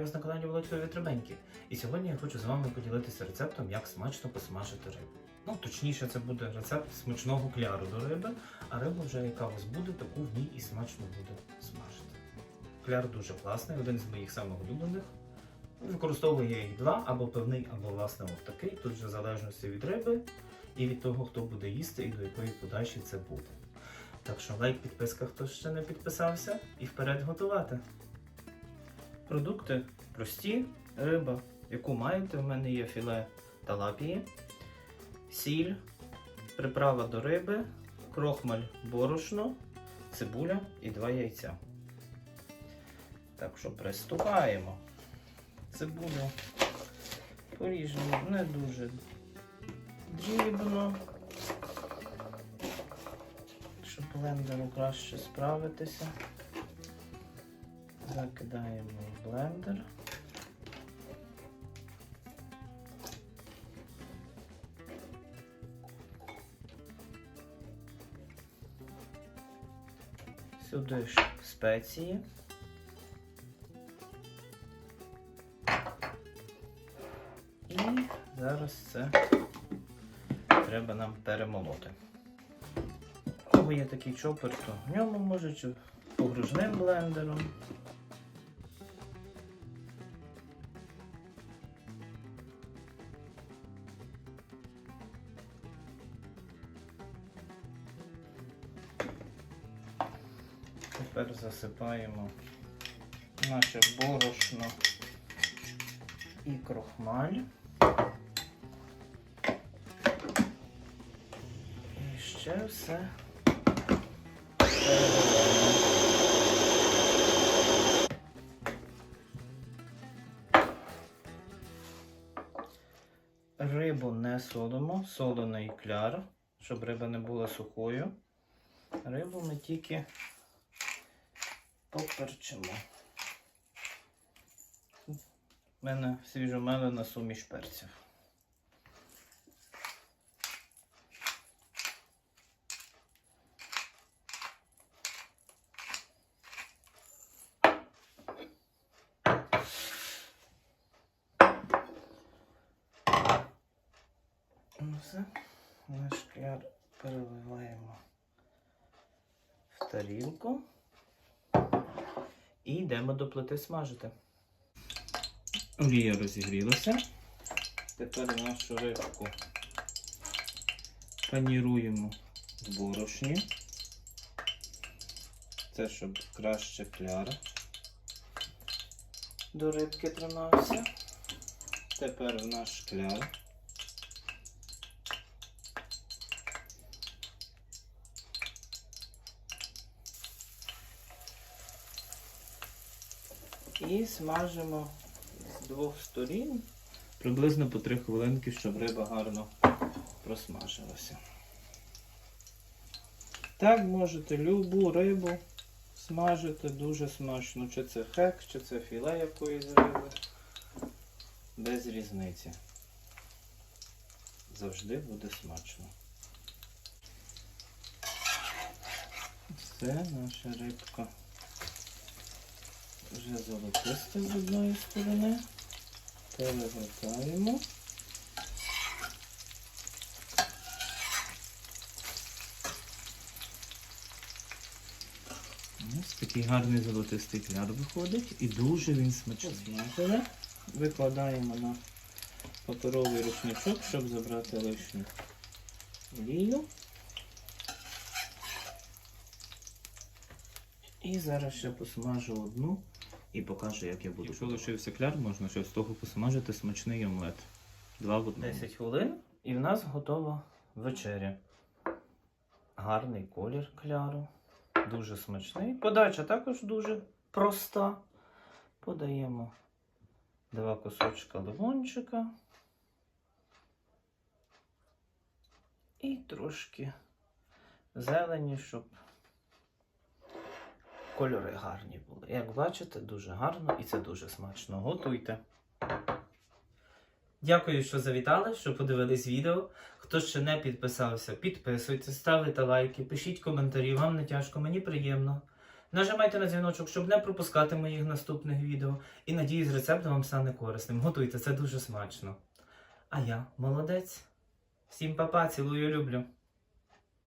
вас на каналі Володькові Вітребеньки. І сьогодні я хочу з вами поділитися рецептом, як смачно посмажити рибу. Ну, точніше, це буде рецепт смачного кляру до риби, а риба вже яка у вас буде, таку в ній і смачно буде смажити. Кляр дуже класний, один з моїх самих улюблених. Використовую я їх два, або певний, або власне от такий. Тут вже в залежності від риби і від того, хто буде їсти і до якої подачі це буде. Так що лайк, підписка, хто ще не підписався, і вперед готувати. Продукти прості, риба, яку маєте. У мене є філе талапії, сіль, приправа до риби, крохмаль борошно, цибуля і два яйця. Так що приступаємо. Цибулю поріжемо не дуже дрібно, щоб блендеру краще справитися. Закидаємо в блендер. Сюди ж спеції. І зараз це треба нам перемолоти. Кого є такий чопер, то в ньому може погружним блендером. Тепер засипаємо наше борошно і крохмаль. І ще все. Рибу не солимо, солений кляр, щоб риба не була сухою. Рибу ми тільки поперчимо. У мене свіжомелена суміш перців. Ну все, наш кляр переливаємо в тарілку. І йдемо до плити смажити. Олія розігрілася. Тепер нашу рибку паніруємо в борошні. Це щоб краще кляр до рибки тримався. Тепер в наш кляр. І смажимо з двох сторін приблизно по 3 хвилинки, щоб риба гарно просмажилася. Так можете любу рибу смажити дуже смачно. Чи це хек, чи це філе якоїсь риби. Без різниці. Завжди буде смачно. Все, наша рибка вже золотисте з одної сторони. Перегортаємо. Ось такий гарний золотистий кляр виходить і дуже він смачний. Смажили. Викладаємо на паперовий рушничок, щоб забрати лишню олію. І зараз ще посмажу одну і покажу, як я буду. Якщо лишився кляр, можна ще з того посмажити смачний омлет. Два в одному. 10 хвилин і в нас готова вечеря. Гарний колір кляру. Дуже смачний. Подача також дуже проста. Подаємо два кусочка лимончика. І трошки зелені, щоб кольори гарні були. Як бачите, дуже гарно і це дуже смачно. Готуйте. Дякую, що завітали, що подивились відео. Хто ще не підписався, підписуйтесь, ставте лайки, пишіть коментарі, вам не тяжко, мені приємно. Нажимайте на дзвіночок, щоб не пропускати моїх наступних відео. І надіюсь, рецепт вам стане корисним. Готуйте, це дуже смачно. А я молодець. Всім па-па, цілую, люблю.